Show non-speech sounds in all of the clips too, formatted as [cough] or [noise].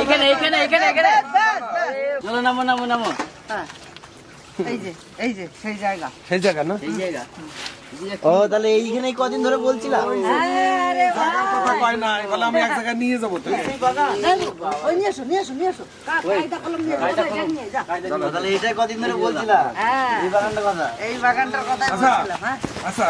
এইখানে এইখানে এইখানে এখানে। চলো নামো নামো নামো। হ্যাঁ। এই যে এই যে সেই জায়গা। সেই জায়গা না? এই জায়গা। ও তাহলে এইখানে কদিন ধরে বলছিলাম। কথা কয় না আমি এক জায়গায় নিয়ে যাব। তাহলে। এইটাই কদিন ধরে বলছিলাম। হ্যাঁ। এই বাগানটা কথা। এই বাগানটার কথা আচ্ছা।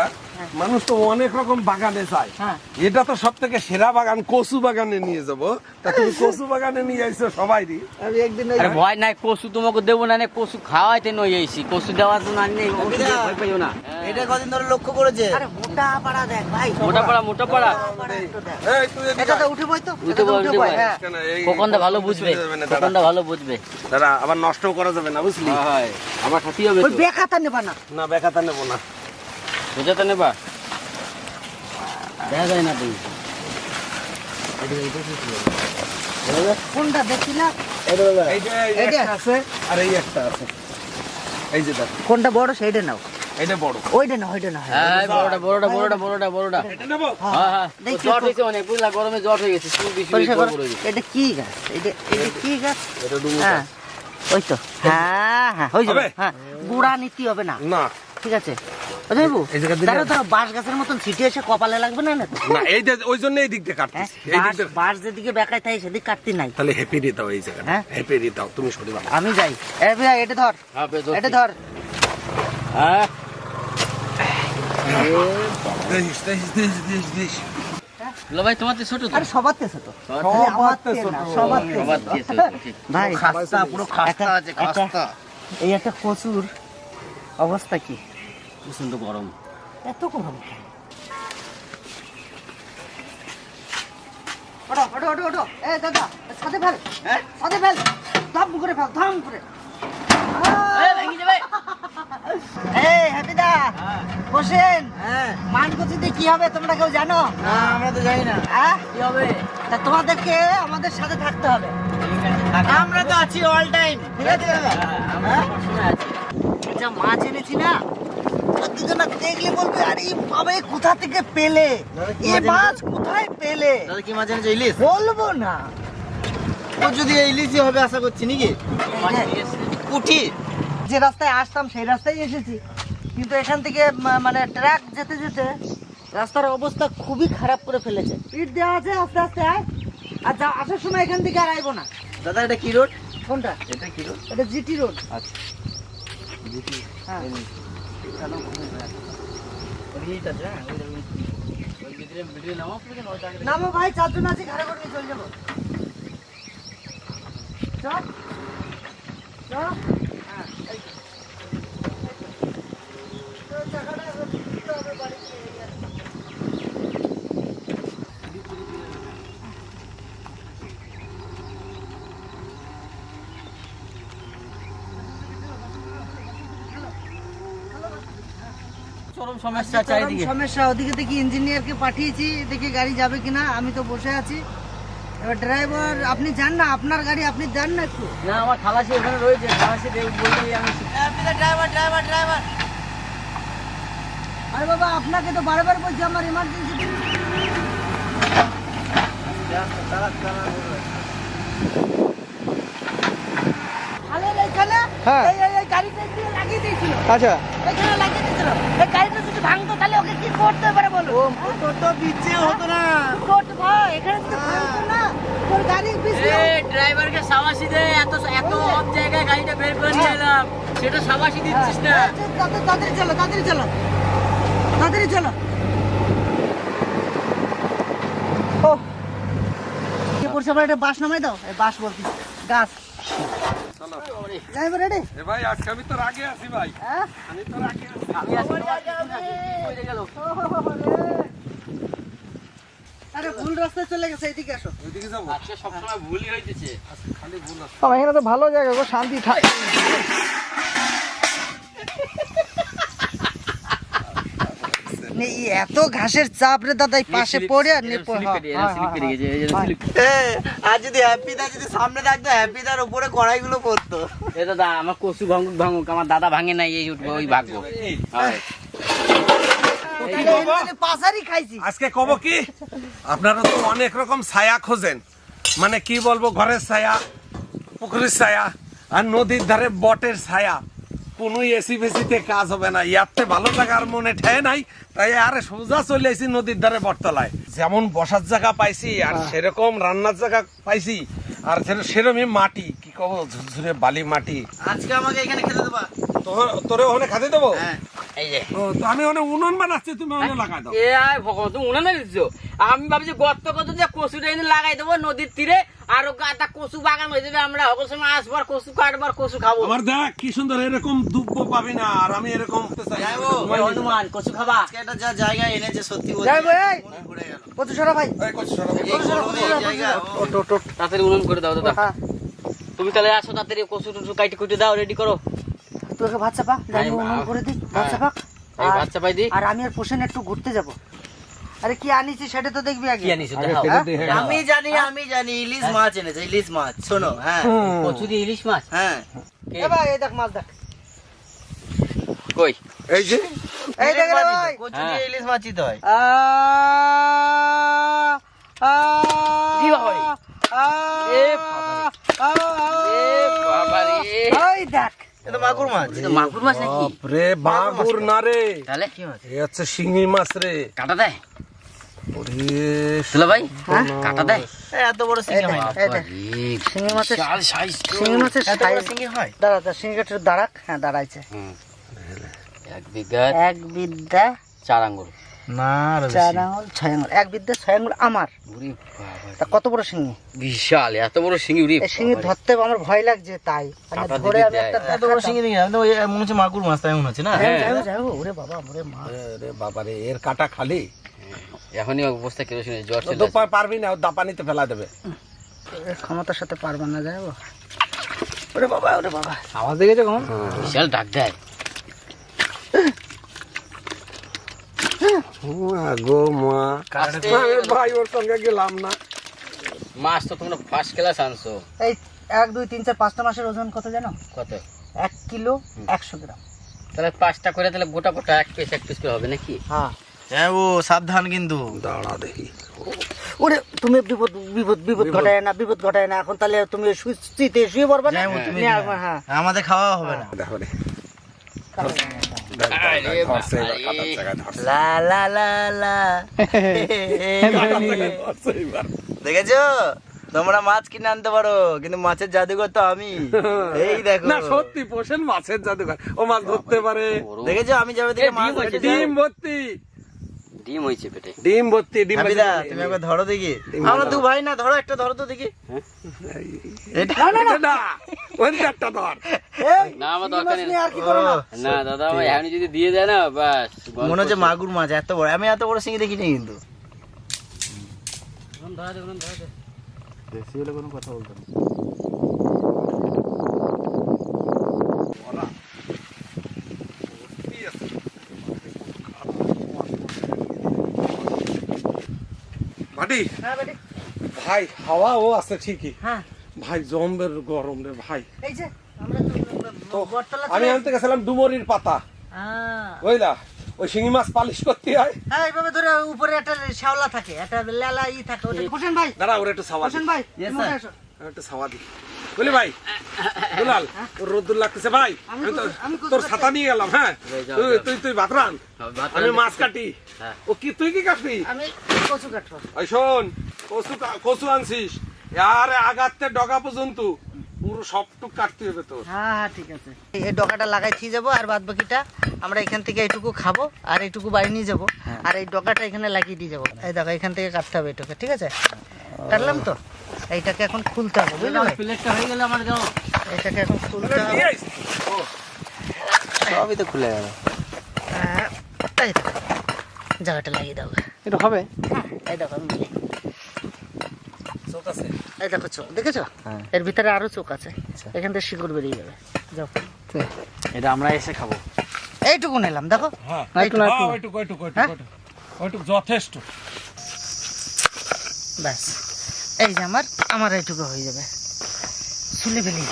মানুষ তো অনেক রকম বাগানে যায়। হ্যাঁ। এটা তো সব থেকে সেরা বাগান কচু বাগানে নিয়ে যাব। তা তুমি [laughs] কচু বাগানে নিয়ে আইছো সবাইরই আমি একদিন ভয় নাই কসু তোমাকে দেবো না নে কসু খাওয়াইতে নই আইছি। কসু দেওয়ার জন্য আনি নেই। ভয় পাইও না। এটা কদিন ধরে লক্ষ্য করেছে? আরে মোটা পাড়া দেখ ভাই। মোটা পাড়া মোটা পাড়া। পাড়া একটু দেখ। এই তুই এটা তো উঠে বই তো। উঠে বই, উঠে উঠে বই। বই। হ্যাঁ কেন, এই- খোকনটা ভালো বুঝবে? যাবে না, দাঁড়া। খোকনটা ভালো বুঝবে? দাঁড়া, আবার নষ্ট করা যাবে না বুঝলি? হয় আমার সাথী হবে ওই বেকাতা নেবা না। না বেকাতা নেব না। বুঝাতে নেবা? দেখা যায় না তুমি। কোনটা দেখছি না? এই যে এই এইটা? একটা আছে আর এই একটা আছে। এই যে দেখ। কোনটা বড় সেইটা নাও। এইটা বড়। ওইটা না ওইটা না হ্যাঁ বড়টা বড়টা বড়টা বড়টা বড়টা। এটা নেব? হ্যাঁ। হ্যাঁ জ্বর তো। অনেক বুঝলা? গরমে জ্বর হয়ে গেছে চুল বেশি বড় হয়ে গেছে। এটা কি গাছ? এটা এটা কি গাছ? এটা ডুমু হ্যাঁ। ওই তো। হ্যাঁ হ্যাঁ হয়ে যাবে। হ্যাঁ। গুড়া নিতে হবে না। না। ঠিক আছে। বাঁশ গাছের মতন ছিটে এসে কপালে লাগবে না না এই যে ওই জন্য এই দিক দিয়ে হ্যাঁ কাটতেছি বাঁশ দিয়ে বাঁশ যেদিকে বেকায় তাই সেদিক কাটতে নাই। তাহলে হ্যাপি রে দাও এই জায়গাটা। হ্যাঁ? দাও তুমি সরি আমি যাই। এটা ধর। হ্যাঁ, এটা ধর। হ্যাঁ? ভাই তোমার ছোট আরে সবার সবার তে তে ছোট। সবার তে সবার দিয়ে ছোট, ভাই খাস্তা পুরো খাস্তা একটা- আছে খাস্তা। এই একটা কচুর অবস্থা কি? প্রচণ্ড গরম এত গরম কেন? ওঠো, ওঠো, ওঠো, ওঠো। দাদা, সাথে ফেল। সাথে ফেল। ধম করে ফেল, ধম করে। এই, হাবিদা, বসেন। মানকচিতে কি হবে তোমরা কেউ জানো না আমরা তো জানি না হ্যাঁ? কি হবে তা তোমাদেরকে আমাদের সাথে থাকতে হবে আমরা তো আছি অল টাইম ঠিক আছে যা মাছ এনেছি না দুজনা দেখলে বলবে আরে কোথা থেকে পেলে? এ মাছ কোথায় পেলে? দাদা কি মাছ এনেছে ইলিশ? বলব না। ও যদি ইলিশই হবে আশা করছি নাকি? এসছে। যে রাস্তায় আসতাম সেই রাস্তায় এসেছি। কিন্তু এখান থেকে মানে ট্রাক যেতে যেতে রাস্তার অবস্থা খুবই খারাপ করে ফেলেছে। পিট দেওয়া আছে আস্তে আস্তে আয়। আর যা আসার সময় এখান থেকে আর আইবো না। দাদা এটা কি রোড? কোনটা? এটা কি রোড? এটা জিটি রোড। আচ্ছা। হ্যাঁ। এইটা হ্যাঁ, নামো ভাই চারজন আছে ঘরে করে নিয়ে চলে যাব। চল। চল হ্যাঁ, এই তো। তো চাকাটা এবার দিতে হবে বাড়িতে, এই আর কি। চরম সমস্যা চারিদিকে। সমস্যা ওদিকে দেখি ইঞ্জিনিয়ারকে পাঠিয়েছি দেখি গাড়ি যাবে কিনা আমি তো বসে আছি। এবার ড্রাইভার আপনি যান না আপনার গাড়ি আপনি যান না একটু। না আমার খালাসি ওখানে রয়েছে খালাসি বললেই আমি। ড্রাইভার ড্রাইভার ড্রাইভার আরে বাবা আপনাকে তো বারবার বলছি আমার ইমার্জেন্সি খালের হ্যাঁ। এই এই- এই গাড়িটা দিয়ে লাগিয়ে দিয়েছিল। আচ্ছা। এখানে লাগিয়ে দিয়েছিল। এই গাড়িটা যদি ভাঙতো তাহলে ওকে কি করতে পারে বলো? তো তো বিচ্ছে হতো না। করতে ভাই এখানে যদি ভাঙতো না তোর গাড়ি পিছলে এই ড্রাইভারকে সাবাসি দে এত এত অফ জায়গায় গাড়িটা বের করে নিয়ে এলাম। সেটা সাবাসি দিচ্ছিস না। তাড়াতাড়ি তাড়াতাড়ি চলো তাড়াতাড়ি চলো। তাড়াতাড়ি চলো। ও। কে একটা বাস নামাই দাও। এই বাস বলছি। গাছ। ড্রাইভার রেডি এ ভাই আজকে আমি তোর রাগে আছি ভাই। হ্যাঁ? আমি তোর আগে আছি। আমি আসি গেল। আরে ভুল রাস্তায় চলে গেছে এদিকে আসো। ওইদিকে যাব। আজকে সবসময় ভুলই হইতেছে। খালি ভুল আছে। এখানে তো ভালো জায়গা গো শান্তি ঠাই নে, এই এত ঘাসের চাপ রে দাদা পাশে পড়ে আর হ্যাঁ, হ্যাঁ, আর যদি হ্যাপি দা যদি সামনে থাকতো হ্যাপি দার উপরে কড়াইগুলো পড়তো। এ দাদা আমার কচু ভাঙুক ভাঙুক আমার দাদা ভাঙে নাই এই উঠবো ওই হয়। পাশারি খাইছি আজকে কব কি? আপনারা তো অনেক রকম ছায়া খোঁজেন। মানে কি বলব ঘরের ছায়া পুকুরের ছায়া আর নদীর ধারে বটের ছায়া। কোনো এসি ফেসিতে কাজ হবে না। ইয়াতে ভালো মনে ঠেয় নাই তাই আরে সোজা চলে আসি নদীর ধারে বটতলায়। যেমন বসার জায়গা পাইছি আর সেরকম রান্নার জায়গা পাইছি আর সের- সেরকমই মাটি। কি কব ঝুরঝুরে বালি মাটি। আজকে আমাকে এখানে খেতে দেবা? তোরে ওখানে খাতে দেবো? হ্যাঁ। এই যে। ও, তো আমি ওখানে উনুন বানাচ্ছি তুমি ওখানে লাগাই দাও। এ আয় ভগবান তুমি উনানে দিচ্ছ আমি ভাবছি গর্ত কত যে কচুটা এনে লাগাই দেবো নদীর তীরে। আর কচু বাগান হয়ে যাবে আমরা সকল সময় আসবার কচু কাটবার কচু খাব। আমার দেখ কি সুন্দর এরকম দুব্ব পাবি না আর আমি এরকম হনুমান কচু খাবা। আজকে একটা যা জায়গা এনেছে সত্যি সরা ভাই। কচু সরা ও, তাড়াতাড়ি উনুন করে দাও দাদা। হ্যাঁ। তুমি তাহলে আসো তাড়াতাড়ি কচু টুচু কাইটে কুটে দাও রেডি করো। তোকে ভাত চাপা হ্যাঁ, উনুন করে দিই ভাত চাপা আর- দি। আর আমি আর পোষণ একটু ঘুরতে যাব। আরে কি আনিছি সেটা তো দেখবি আগে। কি দেখাও হ্যাঁ? আমি জানি আমি জানি ইলিশ মাছ এনেছে ইলিশ মাছ শোনো হ্যাঁ। কচু দিয়ে ইলিশ মাছ? হ্যাঁ। কে? এ ভাই এই দেখ মাছ দেখ। কই? এই যে। এই দেখ রে ভাই কচু দিয়ে ইলিশ মাছই তো হয়। আ আ কি বাবা রে? এ বাবা এ বাবা রে ওই দেখ। এটা মাগুর মাছ। এটা মাগুর মাছ নাকি? রে বাগুর না রে তাহলে কি মাছ? এ হচ্ছে শিঙি মাছ রে। কাটা দেয়? ওরে ভাই কাটা দেয়। এত বড় সিঙ্গি হয় না। শিঙি মাছের সাইজ শিঙি মাছের এত বড় সিঙ্গি হয়? দাঁড়া দাঁড়া শিঙিটার দাঁড়াক। হ্যাঁ দাঁড়াইছে। এক বিঘা এক বিদ্যা চার আঙ্গুল। না চার আঙুল ছয় আঙুল এক বিদ্যা ছয় আঙুল আমার। উরি তা কত বড় শিঙি বিশাল এত বড় শিঙি এই শিঙি ধরতে আমার ভয় লাগছে তাই। আমি ধরে আমি একটা এত বড় সিঙ্গি দেখি আমি তো মনে হচ্ছে মাগুর মাছ তাই মনে হচ্ছে না? যাই হোক, ওরে বাবা ওরে মা। রে বাবা রে এর কাটা খালি। এখনই অবস্থা কেরোসিন জ্বর চলে তো পারবি না দাপানিতে ফেলা দেবে। ক্ষমতার সাথে পারবে না যাই। ওরে বাবা ওরে বাবা। আওয়াজ দেখেছ কখন? বিশাল ডাক দেয়। গো মা। ভাই ওর সঙ্গে গেলাম না। মাছ তো তোমরা ফার্স্ট ক্লাস আনছো। এই এক দুই তিন চার পাঁচটা মাসের ওজন কত জানো? কত? এক কিলো একশো গ্রাম। তাহলে পাঁচটা করে তাহলে গোটা গোটা এক পিস এক পিস করে হবে নাকি? হ্যাঁ। হ্যাঁ ও সাবধান কিন্তু। দাঁড়া দেখি। ওরে তুমি বিপদ বিপদ বিপদ ঘটায় না বিপদ ঘটায় না এখন তাহলে তুমি শুইতে শুয়ে পড়বে না? তুমি। আসবে, হ্যাঁ। আমাদের খাওয়া হবে না। দেখো রে। দেখেছ? তোমরা মাছ কিনে আনতে পারো কিন্তু মাছের জাদুঘর তো আমি। এই দেখো। না সত্যি পোষেন মাছের জাদুঘর। ও মাছ ধরতে পারে। দেখেছ? আমি যাবে এ, মাছ ডিম ভর্তি। ডিম হইছে পেটে। ডিম ভর্তি ডিম হাবিদা ভর্তি। তুমি একবার ধরো দেখি। আমরা দু ভাই না ধরো একটা ধরো তো দেখি। এটা এটা না ওই একটা ধর। না আমার দরকার নেই। আর কি করো না? না দাদা আমার এখনই যদি দিয়ে দেয় না বাস মনে হচ্ছে মাগুর মাছ এত বড়। আমি এত বড় সিঙ্গি দেখিনি কিন্তু। ধরা দে, ধরা দে। বেশি হলে কোনো কথা বলতো না মাটি হ্যাঁ বেটি ভাই হাওয়া ও আছে ঠিকই। হ্যাঁ। ভাই জম্বের গরম রে ভাই। এই যে আমরা তো বটতলা আমি আনতে গেছিলাম ডুমরির পাতা। হ্যাঁ। বুঝলা? ওই শিঙি মাছ পালিশ করতে হয়। হ্যাঁ এইভাবে ধরে উপরে একটা শ্যাওলা থাকে একটা লেলা ই থাকে হোসেন ভাই। দাঁড়া ওর একটু সাওয়া হোসেন ভাই। একটু সাওয়া দি। বুঝলি ভাই দুলাল ওর রোদ্দুর লাগতেছে ভাই। আমি তোর ছাতা নিয়ে গেলাম হ্যাঁ? তুই তুই তুই ভাত রান। হ্যাঁ, আমি মাছ কাটি। হ্যাঁ। ও কি তুই কি কাটবি? আমি কচু কাটবো। ওই শোন কচু কা- কচু আনছিস। আরে আগাতে ডগা পর্যন্ত। পুরো সবটুক কাটতে হবে তোর। হ্যাঁ হ্যাঁ ঠিক আছে। এই ডগাটা লাগাই দিয়ে যাব আর বাদ বাকিটা আমরা এখান থেকে এইটুকু খাব আর এইটুকু বাড়ি নিয়ে যাব। আর এই ডগাটা এখানে লাগিয়ে দিয়ে যাব। এই দেখো এখান থেকে কাটতে হবে এটুকু ঠিক আছে? কাটলাম তো। এইটাকে এখন খুলতে হবে বুঝলি ভাই? প্লেটটা হয়ে গেল আমার কেমন? এটাকে এখন খুলতে হবে। সবই তো খুলে গেল। হ্যাঁ, এই দেখো, জায়গাটা লাগিয়ে দাও। এটা হবে? হ্যাঁ, এই দেখো আমি বলি। চোখ আছে? এই দেখো চোখ দেখেছ? হ্যাঁ। এর ভিতরে আরও চোখ আছে। এখান থেকে শিকড় বেরিয়ে যাবে। যাও। এটা আমরা এসে খাব। এইটুকু নিলাম দেখো। হ্যাঁ। হ্যাঁ, হ্যাঁ? যথেষ্ট। ব্যাস। এই যে আমার আমার এইটুকু হয়ে যাবে। চুলে ফেলি।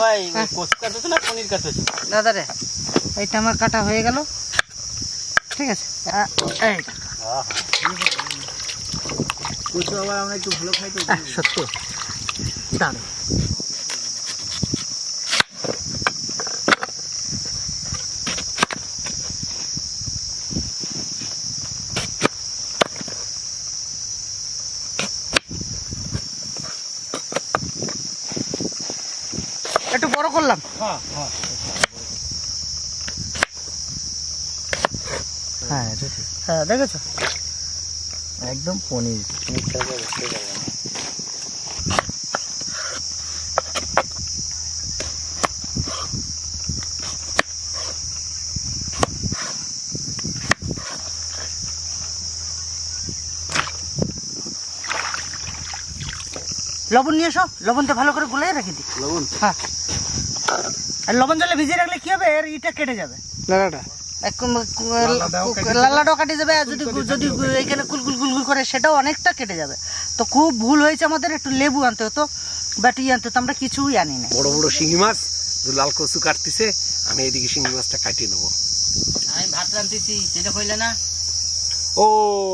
ভাই হ্যাঁ। কোচ কাটতেছো না পনির কাটতেছো দাদা রে এইটা আমার কাটা হয়ে গেল। ঠিক আছে কচু আবার আমরা একটু ভালো খাই তো। সত্য। দাঁড়ো দেখেছ? একদম পনির। লবণ নিয়ে এসো লবণটা ভালো করে গুলে রেখে দিই। লবণ? হ্যাঁ। আর লবণ জলে ভিজিয়ে রাখলে কি হবে? এর ইটা কেটে যাবে। লাগাটা লালাটাও কেটে যাবে। আর যদি যদি এখানে কুলকুল কুলকুল করে সেটাও অনেকটা কেটে যাবে। তো খুব ভুল হয়েছে আমাদের একটু লেবু আনতে হতো বাটি আনতে হতো আমরা কিছুই আনি না বড় বড় শিঙি মাছ লাল কচু কাটতেছে আমি এইদিকে শিঙি মাছটা কাটিয়ে নেব। আমি ভাত রান্ধিছি সেটা কইলে না? ও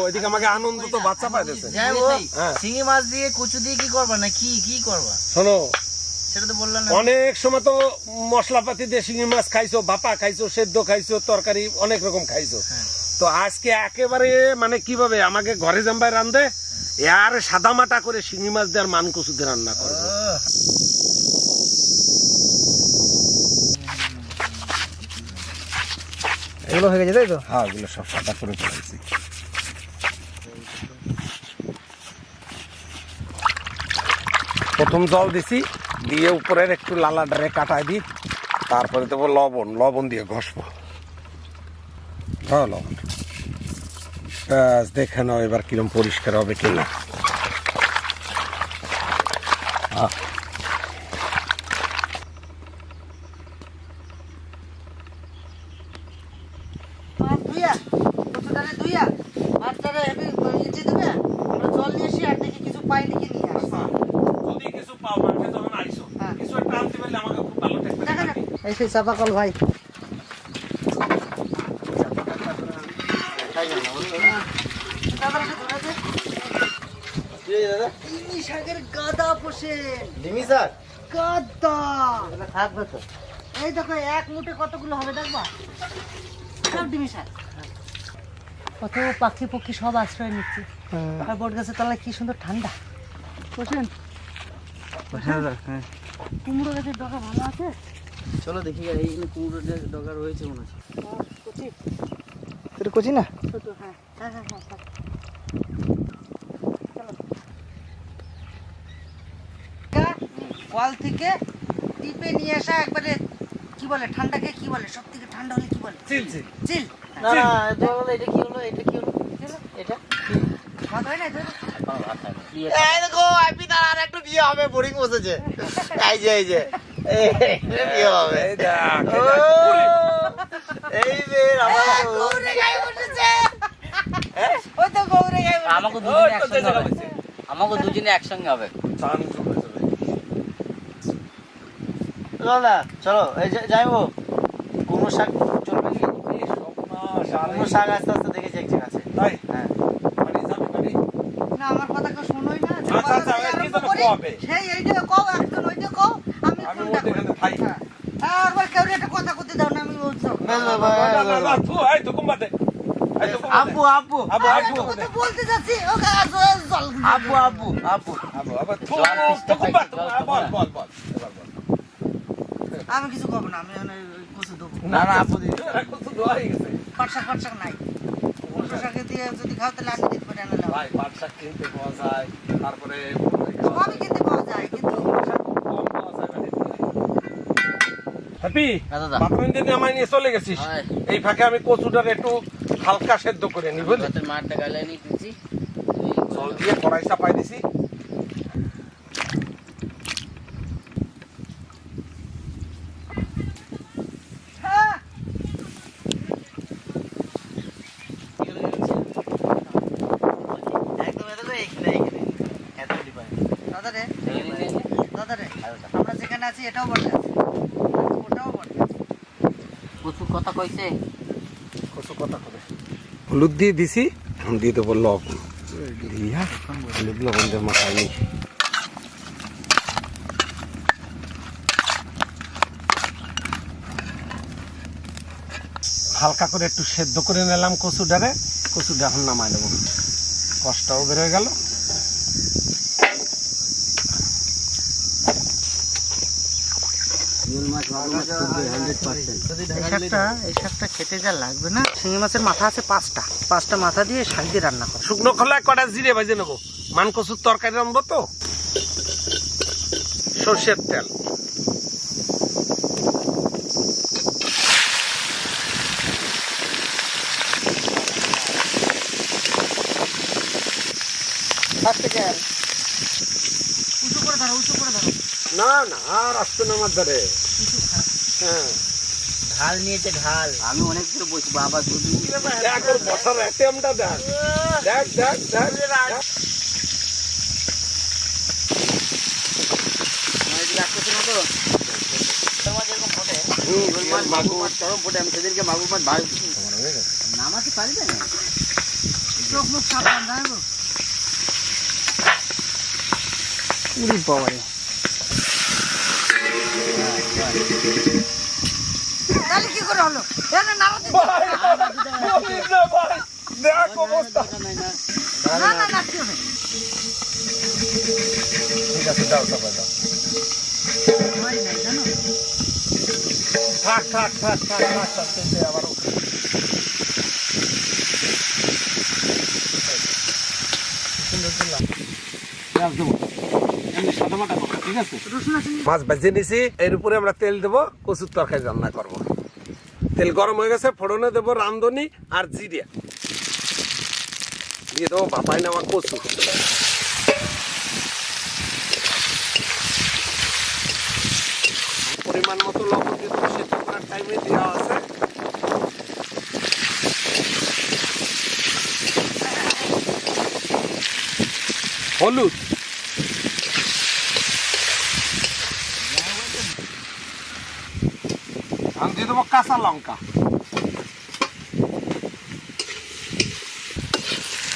এদিকে আমাকে আনন্দ তো বাচ্চা পাইতেছে। হ্যাঁ। শিঙি মাছ দিয়ে কচু দিয়ে কি করবা না কি কি করবা? শোনো অনেক সময় তো মশলাপাতি দিয়ে শিঙি মাছ খাইছো বাপা খাইছো সেদ্ধ খাইছো তরকারি অনেক রকম খাইছো। তো আজকে একেবারে মানে কীভাবে আমাকে ঘরে জাম্বাই রান্ধে আর সাদা মাটা করে শিঙি মাছ দেওয়ার মান কচু দিয়ে রান্না করব। এগুলো হয়ে গেছে তাই তো? হ্যাঁ ওগুলো সব সাদা করে ফেলাইছি প্রথম জল দিছি। দিয়ে উপরের একটু লালা ডারে কাটাই দিই তারপরে দেবো লবণ লবণ দিয়ে ঘষবো। ধরো লবণ। ব্যাস দেখে নাও এবার কিরম পরিষ্কার হবে কিনা। আহ, আর ধুইয়া কচুটারে ধুইয়া আর তারে হেবি ইটি দেবে আমরা জল নিয়ে এসে আর দেখি কিছু পাই নাকি নিয়ে আসব যদি কিছু পাও মাঠে যখন আইসো হ্যাঁ। কিছু একটা আনতে পারলে আমাকে খুব ভালো থাকবে দেখা যাক এই সেই চাপাকল ভাই। গাদা পোষে। ডিমি স্যার গাদা। থাকবে তো। এই দেখো এক মুঠে কতগুলো হবে দেখবা? সব ডিমি শাক। কত পাখি পক্ষী সব আশ্রয় নিচ্ছে। আর বট গাছের তলায় কি সুন্দর ঠান্ডা। বসেন। হ্যাঁ। কুমড়ো গাছের ডগা ভালো আছে? চলো দেখি এইখানে কুমড়ো ডগা রয়েছে মনে হচ্ছে। কচি। এটা কচি না? ছোট হ্যাঁ। হ্যাঁ হ্যাঁ হ্যাঁ হ্যাঁ। কল থেকে টিপে নিয়ে আসা একবারে কি বলে ঠান্ডাকে কি বলে? সব থেকে ঠান্ডা হলে কি বলে? চিলছি চিল। না না এটা কি হলো এটা কি হলো? এটা ভাত হয় না এটা? এই দেখো আইপি তার আর একটু বিয়ে হবে বোরিং বসেছে। এই যে এই বিয়ে হবে। এই। আমাকে দুজনে একসঙ্গে হবে। আমাকে দুজনে একসঙ্গে হবে। চান চলে যাবে। দাদা চলো এই যে যাইবো কুমড়ো শাক চলবে কি কুমড়ো শাক আস্তে আস্তে দেখেছি এক জায়গা আছে। তাই? হ্যাঁ বাড়ি যাবে, বাড়ি? না আমার কথা কেউ শোনোই না যে আচ্ছা, আচ্ছা, সেই এইটা কও একজন ওইটা কও আমি। হ্যাঁ। একবার কেউ একটা কথা করতে দাও না বলছি। না, না, না, তো এই তো কুম্বাতে। বলতে যাচ্ছি ওকে জল বল, বল, বল, কিছু করব না আমি ওখানে কচু দেবো। না না হয়ে গেছে। পাটশাক পাটশাক নাই। কচু শাকে দিয়ে যদি খাও তাহলে আমি দিতে পারি আনলে ভাই, পাট শাক কিনতে পাওয়া যায়, তারপরে সবই খেতে পাওয়া যায় কিন্তু। হ্যাপি হ্যাঁ, দাদা। বাথরুম আমায় নিয়ে চলে গেছিস। এই ফাঁকে আমি কচুটার একটু হালকা সেদ্ধ করে নি বুঝলি মাঠটা গালে নিয়ে দিচ্ছি জল দিয়ে কড়াই চাপাই দিছি হ্যাঁ একদম এটা তো এইখানে এইখানে এত ডিফারেন্স দাদা রে দেখে নিয়ে দাদা রে আমরা যেখানে আছি এটাও বলে আছে কথা কইছে? কচু কথা করে হলুদ দিয়ে দিছি এখন দিয়ে দেবো লবণ। দিয়া হলুদ লবণ দিয়ে মাখাই নি। হালকা করে একটু সেদ্ধ করে নিলাম কচুটারে কচুটা এখন নামাই নেব কষ্টও বের হয়ে গেল। এই শাকটা এই শাকটা খেতে যা লাগবে না। শিঙি মাছের মাথা আছে পাঁচটা। পাঁচটা মাথা দিয়ে শাক দিয়ে রান্না করে। শুকনো খোলায় কটা জিরে ভাজে নেব। মান তরকারি তো? সর্ষের তেল। করে ধরো উঁচু করে ধরো। না না আর আসবে না আমার ধারে। হ্যাঁ। ঢাল নিয়েছে ঢাল। আমি অনেক করে বসবো আবার দুধ দেখ ওর বসার অ্যাটেমটা দেখ। দেখ দেখ দেখ নামাতে পারি না। চোখ মুখ সাবধান জানো? বাবারে। তাহলে কি করে হলো? এনে নাড়াতে বলিস না ভাই, দেখ অবস্থা। না না না কি হবে? ঠিক আছে দাও দাও জানো? থাক থাক থাক থাক থাক থাক আবার উঠে। পেঁয়াজ দেবো। মাছ ভেজে নিছি, এর উপরে আমরা তেল দেবো, কচুর তরকারি রান্না করব। তেল গরম হয়ে গেছে, ফোড়নে দেবো রান্ধনি আর জিরিয়া দিয়ে দেবো বাপাই নেওয়া কচু। পরিমাণ মতো লবণ দিয়ে সেদ্ধ টাইমে দেওয়া আছে। হলুদ আমি দিয়ে দেবো কাঁচা লঙ্কা।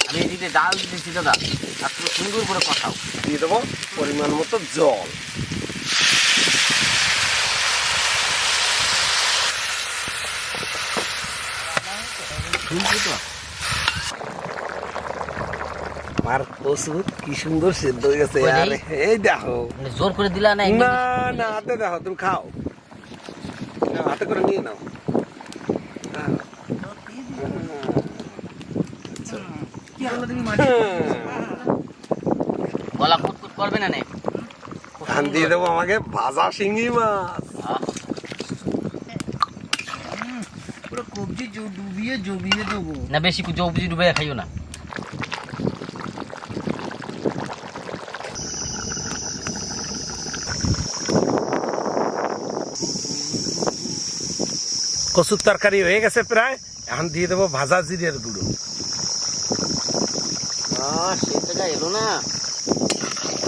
আমি এদিকে ডাল দিচ্ছি দাদা। একটু সুন্দর করে কষাও দিয়ে দেবো পরিমাণ মতো জল। আমার কি সুন্দর সেদ্ধ হয়ে গেছে আরে? এই দেখো। মানে জোর করে দিলা না এমনি না না দেখো তুমি খাও। হাতে করে নিয়ে নাও। হ্যাঁ। কি হলো তুমি মাটি গলা কুতকুত করবে না ধান দিয়ে দেবো আমাকে ভাজা শিঙি মাছ। পুরো কবজি ডুবিয়ে জমিয়ে দেবো। না বেশি জৌবুজি ডুবে খাইও না। কচুর তরকারি হয়ে গেছে প্রায় এখন দিয়ে দেবো ভাজা জিরের গুঁড়ো। সেটা এলো না।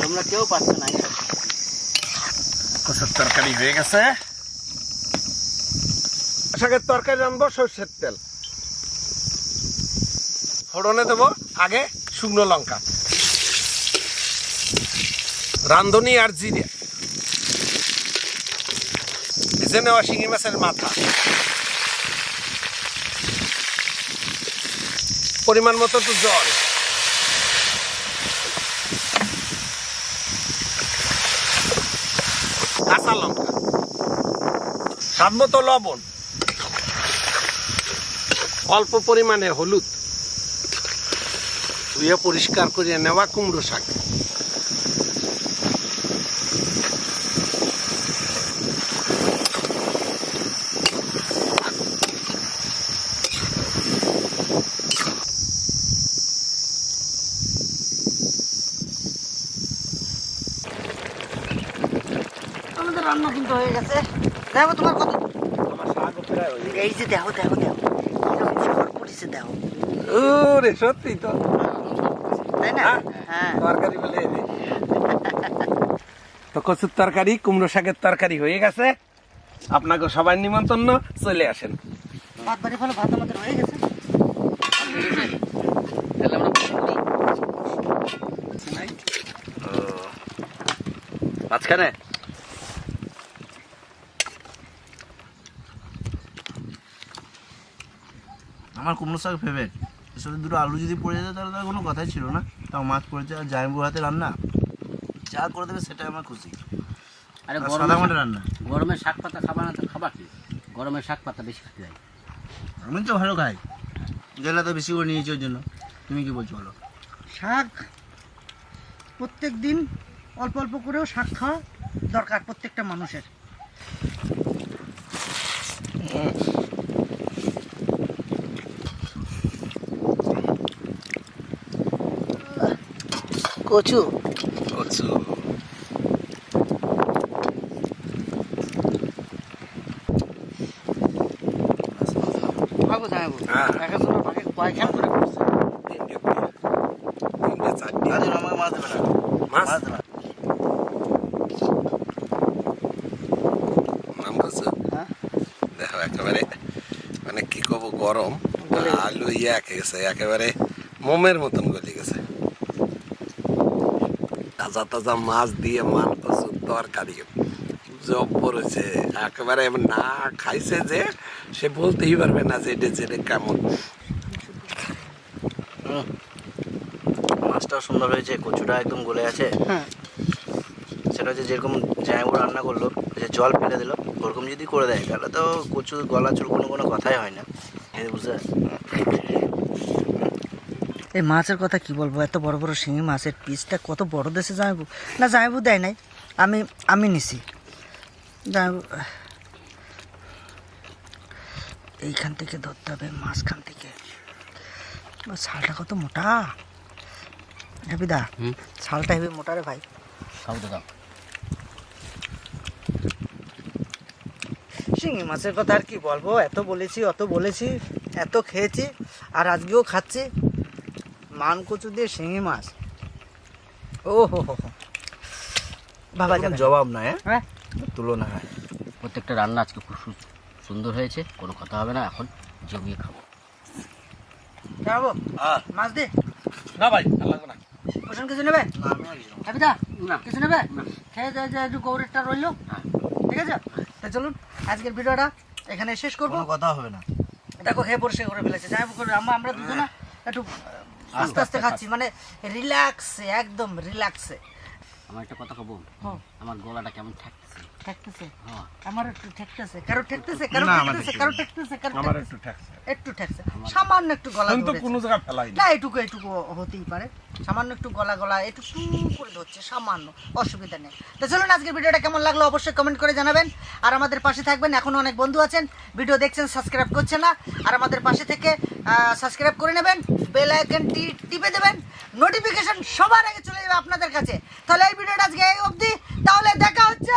তোমরা কেউ পাচ্ছ না কচুর তরকারি হয়ে গেছে। শাকের তরকারি রানবো সর্ষের তেল। ফোড়নে দেবো আগে শুকনো লঙ্কা। রান্ধনি আর জিরে। ভেজে নেওয়া শিঙি মাছের মাথা। পরিমাণ মতো তো জল। কাঁচা লঙ্কা। স্বাদ মতো লবণ। অল্প পরিমাণে হলুদ। ধুয়ে পরিষ্কার করে নেওয়া কুমড়ো শাক আমাদের রান্না কিন্তু হয়ে গেছে দেখো তোমার কত এই যে দেখো দেখো দেখো এরকম পড়েছে রে সত্যি তো? তাই না? হ্যাঁ? হ্যাঁ। তরকারি বলে এই তো কচুর তরকারি কুমড়ো শাকের তরকারি হয়ে গেছে। আপনাকে সবাই নিমন্ত্রণ চলে আসেন। ভাত বাড়ি ফেলো ভাত আমাদের হয়ে গেছে। তাহলে আমরা মাঝখানে? আমার কুমড়ো শাক ফেভারিট এর সাথে দুটো আলু যদি পড়ে যায় তাহলে তো আর কোনো কথাই ছিল না। তাও মাছ পড়েছে আর জায়ম্বুর হাতে রান্না। যা করে দেবে সেটাই আমার খুশি। আরে গরমে সাদা মাঠে রান্না। গরমে শাক পাতা খাবা না তো খাবা কি? গরমে শাক পাতা বেশি খেতে যায় আমি তো ভালো খাই। গেলে তো বেশি করে নিয়েছি ওর জন্য। তুমি কি বলছো বলো? শাক প্রত্যেক দিন অল্প অল্প করেও শাক খাওয়া দরকার প্রত্যেকটা মানুষের। কচু। যাব হ্যাঁ। করে করছে। তিনটে চারটে। আজ মাছ দেবে না। মাছ? দেবে না। হ্যাঁ। দেখো একেবারে মানে কি কব গরম। আলু ইয়ে একে গেছে একেবারে মোমের মতন গলে গেছে। তাজা তাজা মাছ দিয়ে মান কচুর তরকারি। জব্বর হয়েছে একেবারে না খাইছে যে সে বলতেই পারবে না যে এটা যেটা কেমন। মাছটাও সুন্দর হয়েছে কচুটা একদম গলে আছে হ্যাঁ। সেটা হচ্ছে যেরকম জায়গা রান্না করল যে জল ফেলে দিল ওরকম যদি করে দেয় তাহলে তো কচু গলা চুল কোনো কোনো কথাই হয় না। বুঝলে? এই মাছের কথা কি বলব? এত বড় বড় শিঙি মাছের পিসটা কত বড় দেশে যাইবো না যাইবো দেয় নাই। আমি আমি নিছি। যাইবো এইখান থেকে ধরতে হবে মাঝখান থেকে। ছালটা কত মোটা? হুম। ছালটা হেবি মোটা রে ভাই। শিঙি মাছের কথা আর কি বলব? এত বলেছি অত বলেছি এত খেয়েছি আর আজকেও খাচ্ছি। মান কচু দিয়ে শিঙি মাছ। ও হো হো হো। বাবা যাবে। জবাব নাই হ্যাঁ? হ্যাঁ। তুলনা হয়। প্রত্যেকটা রান্না আজকে খুব সুন্দর হয়েছে কোনো কথা হবে না এখন জমিয়ে খাব। যাব মাছ দে। না ভাই লাগবে না। পোষণ কিছু নেবে? হাবিদা কিছু নেবে খেয়ে একটু গৌরেরটা রইল। হ্যাঁ। ঠিক আছে? তা চলুন আজকের ভিডিওটা এখানে শেষ করব। কথা হবে না। দেখো খেয়ে পরিষ্কার করে ফেলেছে। যাই হোক আমরা দুজনা একটু আস্তে আস্তে খাচ্ছি। মানে রিল্যাক্সে একদম রিল্যাক্সে আমার একটা কথা কব? হ্যাঁ আমার গলাটা কেমন ঠেকছে ঠেকতেছে? হ্যাঁ। আমার একটু ঠেকতেছে। কারও ঠেকতেছে কারও ঠেকতেছে কারও ঠেকতেছে কারও আমার একটু ঠেকছে। একটু ঠেকছে। সামান্য একটু গলা তো কোনো জায়গা ফেলাই না। এটুকু এটুকু হতেই পারে। সামান্য একটু গলা গলা, একটু করে ধরছে, সামান্য, অসুবিধা নেই। তো চলুন আজকের ভিডিওটা কেমন লাগল অবশ্যই কমেন্ট করে জানাবেন। আর আমাদের পাশে থাকবেন, এখনও অনেক বন্ধু আছেন, ভিডিও দেখছেন সাবস্ক্রাইব করছেন না, আর আমাদের পাশে থেকে সাবস্ক্রাইব করে নেবেন বেল আইকনটি টিপে দেবেন নোটিফিকেশন সবার আগে চলে যাবে আপনাদের কাছে। তাহলে এই ভিডিওটা আজকে এই অবধি, তাহলে দেখা হচ্ছে